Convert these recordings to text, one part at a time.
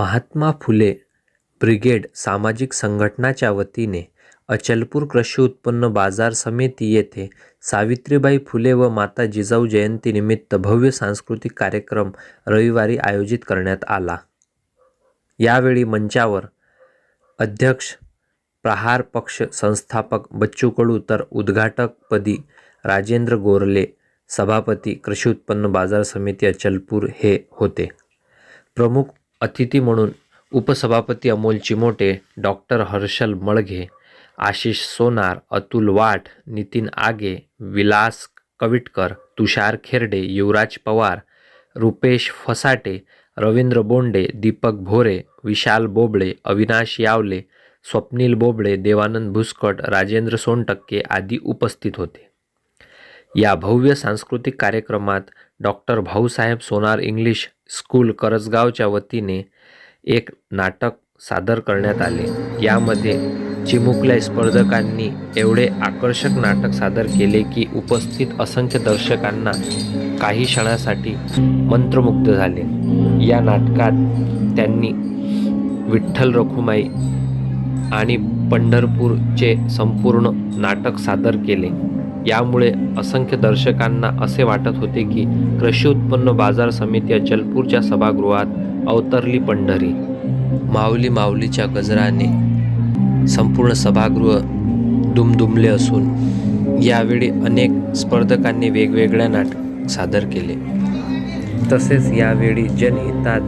Mahatma Phule brigade सामाजिक संघटनाच्या वतीने अचलपूर कृषी उत्पन्न बाजार समिती येथे सावित्रीबाई फुले व माता जिजाऊ जयंतीनिमित्त भव्य सांस्कृतिक कार्यक्रम रविवारी आयोजित करण्यात आला. यावेळी मंचावर अध्यक्ष प्रहार पक्ष संस्थापक बच्चू कडू तर उद्घाटकपदी राजेंद्र गोरले सभापती कृषी उत्पन्न बाजार समिती अचलपूर हे होते. प्रमुख अतिथी म्हणून उपसभापती अमोल चिमोटे डॉक्टर हर्षल मळघे आशिष सोनार अतुल वाठ नितीन आगे विलास कविटकर तुषार खेरडे युवराज पवार रुपेश फसाटे रवींद्र बोंडे दीपक भोरे विशाल बोबळे अविनाश यावले स्वप्नील बोबळे देवानंद भुसकट राजेंद्र सोनटक्के आदी उपस्थित होते. या भव्य सांस्कृतिक कार्यक्रमात doctor Bhausaheb Sonar English school करसगावच्या वतीने एक नाटक सादर करण्यात आले. यामध्ये चिमुकल्या स्पर्धकांनी एवढे आकर्षक नाटक सादर केले की उपस्थित असंख्य दर्शकांना काही क्षणासाठी मंत्रमुग्ध झाले. या नाटकात त्यांनी विठ्ठल रखुमाई आणि पंढरपूरचे संपूर्ण नाटक सादर केले. यामुळे असंख्य दर्शकांना असे वाटत होते की कृषी उत्पन्न बाजार समिती अचलपूरच्या सभागृहात अवतरली पंढरी. माऊली माऊलीच्या गजराने संपूर्ण सभागृह दुमदुमले असून यावेळी अनेक स्पर्धकांनी वेगवेगळ्या नाटक सादर केले. तसेच यावेळी जनहितात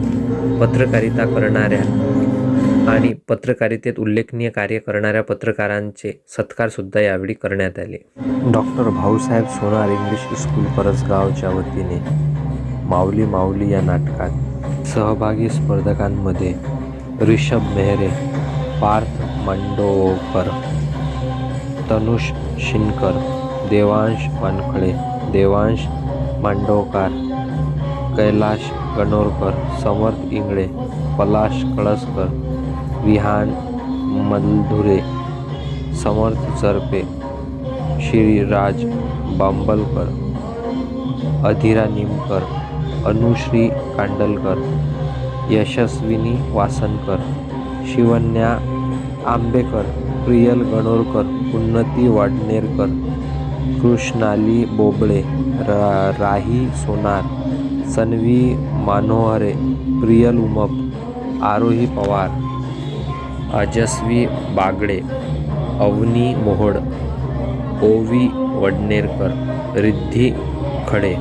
पत्रकारिता करणाऱ्या आणि पत्रकारितेत उल्लेखनीय कार्य करणाऱ्या पत्रकारांचे सत्कारसुद्धा यावेळी करण्यात आले. Doctor Bhausaheb Sonar English school परसगावच्या वतीने माऊली माऊली या नाटकात. सहभागी स्पर्धकांमध्ये ऋषभ मेहरे पार्थ मंडोकर तनुष शिनकर देवांश वानखळे देवांश मांडोकार कैलाश गणोरकर समर्थ इंगळे पलाश कळसकर विहान मलधुरे समर्थ चरपे श्रीराज बांबलकर अधिरा निमकर अनुश्री कांडलकर यशस्विनी वासनकर शिवन्या आंबेकर प्रियल गणोरकर उन्नती वाडनेरकर कृष्णाली बोबळे रा राही सोनार सन्वी मानोहरे प्रियल उमप आरोही पवार अजस्वी बागडे अवनी मोहोड ओवी वडनेरकर रिद्धी खडे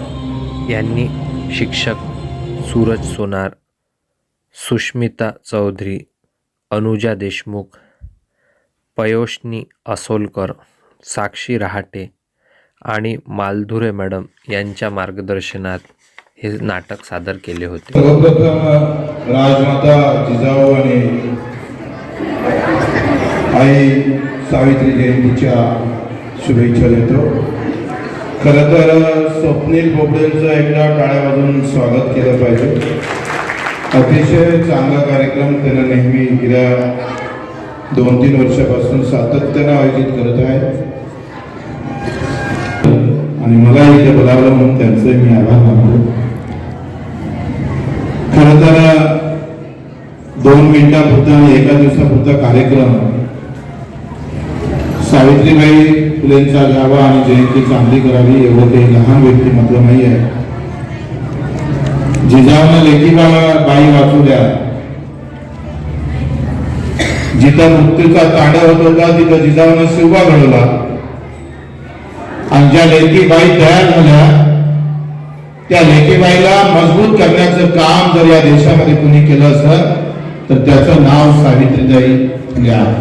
यांनी शिक्षक सूरज सोनार सुष्मिता चौधरी अनुजा देशमुख पयोष्णी असोलकर साक्षी रहाटे आणि मालधुरे मॅडम यांच्या मार्गदर्शनात हे नाटक सादर केले होते. सर्वप्रथम राजमाता जिजाऊ आणि आई सावित्री जयंतीच्या शुभेच्छा देतो. खरं तर स्वप्नील बोबडेंचं एकदा टाळ्या वाजून स्वागत केलं पाहिजे. अतिशय चांगला कार्यक्रम त्यांना नेहमी गेल्या दोन तीन वर्षापासून सातत्यानं आयोजित करत आहे आणि मला इथे बोलावलं म्हणून त्यांचे मी आभार मानतो. खरं तर दोन मिनिटापुरता आणि एका दिवसापुरता कार्यक्रम सावित्रीबाई फुलेंचा गावा आणि जयंती चांगली करावी एवढं ते लहान व्यक्तिमत्व नाही आहे. जिजाऊन लेखी बा- बाई वाचवल्या जिथं मृत्यूचा तांडव होत होता तिथं जिजाऊन शिवबा घडवला. आणि ज्या लेखीबाई तयार झाल्या त्या लेखीबाईला मजबूत करण्याचं काम जर या देशामध्ये कुणी केलं असतं तर त्याचं नाव सावित्रीबाई फुले आहे